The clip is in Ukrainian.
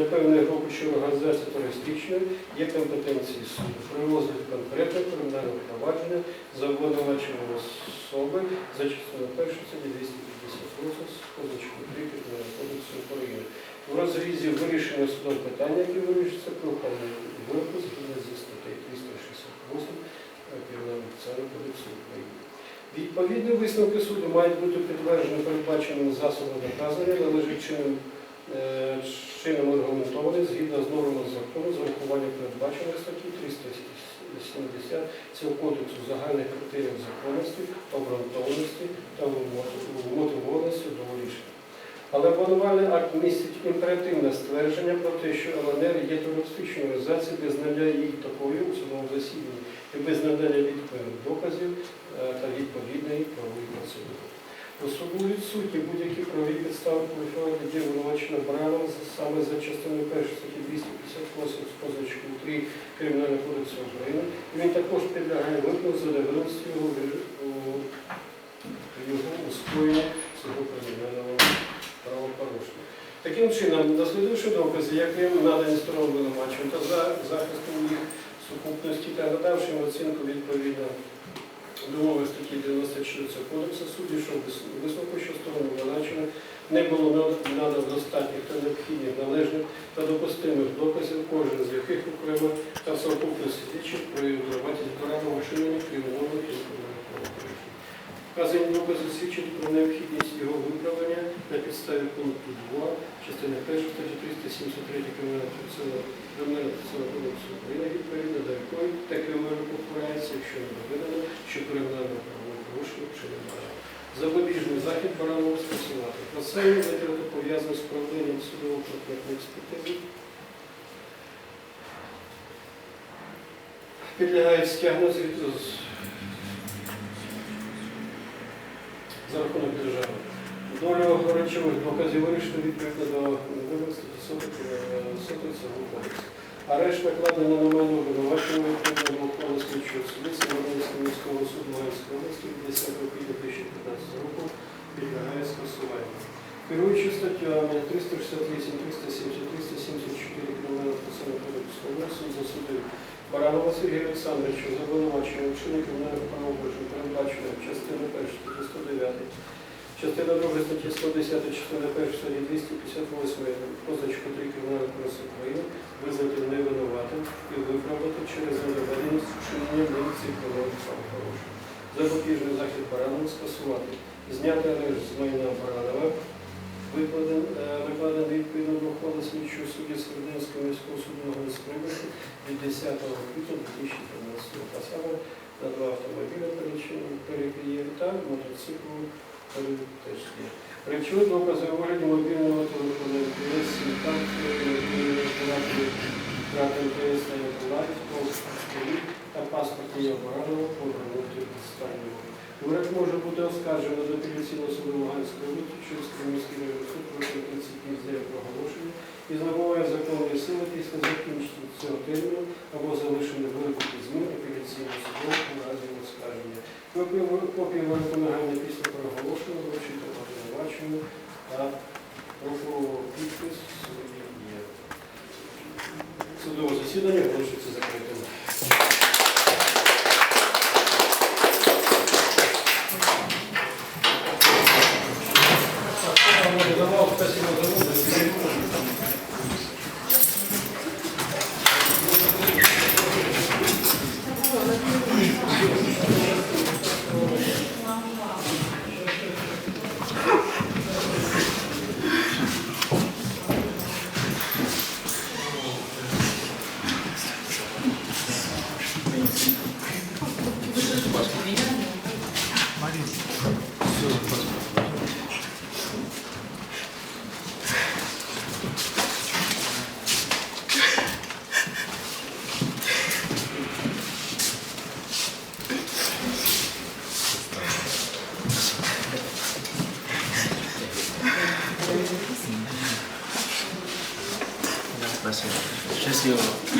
визначення певної групи чи організації терористичної є компетенції суду. При розгляді конкретного кримінального провадження за обвинуваченням особи за частиною першої статті 258 з позначкою 3 Кримінального кодексу України. В розрізі вирішення судом питання, які вирішуються при вироку зі статтею 368 Кримінального кодексу України. Відповідні висновки суду мають бути підтверджені передбаченими засобами доказання, належить чином, е, чином аргументовані згідно з нормами закону з урахуванням передбаченої статті 370 цього кодексу загальних критеріїв законності, обґрунтованості та вмотивованості до рішення. Але обвинувальний акт містить імперативне ствердження про те, що ЛНР є терористичною організацією без знання її такої у судовому засіданні і без надання відповідних доказів е, та відповідної правової процедури. У суду відсутні будь-які правові підстави кваліфікувати дії обвинувачення Баранова саме за частиною 1 статті 258 з позначкою 3 Кримінального кодексу України. І він також підлягає виклику за невинності його в- у- його у скоєнні цього кримінального правопорушення. Таким чином, дослідивши докази, яким надані сторонам обвинувачення та за захистом їх сукупності та надавши оцінку відповідно до статті 96 цього кодексу судді, що висновку, що обвинувачення не було надано достатніх та необхідних належних та допустимих доказів, кожен з яких окремо та в совокупності свідчить про винуватість Баранова вчинення кримінальних і кримінальних правопорушень. Вказані докази свідчать про необхідність його виправлення на підставі пункту 2 частини 1 статті 373 Кримінального процесуального Кримінального процесуального кодексу України, відповідно до якої таке вироку впирається, якщо не доведено, що кримінальне правопорушення вчинено Баранов. Запобіжний захід Баранова Розсеяння витрати пов'язані з проведенням судового прокурорної експертизи підлягають стягнути за рахунок держави. Долю речових доказів вирішено відповідно до вимог статті 100 цього кодексу. Арешт накладено на мене обвинувачення відповідно до ухвали слідчого суду Северодонського міського суду Луганської області 10 квітня 2015 року підлягає скасуванню. Керуючи статтями 368, 370, 374 Кримінального процесуального кодексу суд засудив Баранова Сергія Олександровича за обвинувачення вчинення кримінального правопорушення, передбаченого частиною 1 статті 109, частина 2 статті 110, частина 1 статті 258 позначку 3 Кримінального кодексу України визнати невинуватим і виправдати через недоведеність вчинення ним цих кримінальних правопорушень. Запобіжний захід Баранова скасувати. Зняти арешт з майна Баранова, е, відповідно до ухвали слідчого судді Серединського міського суду Луганської від 10 квітня 2013 року, а саме на два автомобіля перекриє та мотоциклу теж є. Речові докази у вигляді мобільного телефону МТС, оператори, брати МТС та Євролайф, та паспорт є оборонного повернути останнього. Уряд може бути оскаржено до апеляційного суду Луганської області через Кремлівський районний суд проти 30 днів проголошення і набуває законної сили після закінчення цього терміну або залишення вироку змін апеляційного суду у разі оскарження. Копію вироку нагальне після проголошення вручити обвинуваченню та руку підпис судді є. Судове засідання оголошується закритим. Спасибо за 谢谢。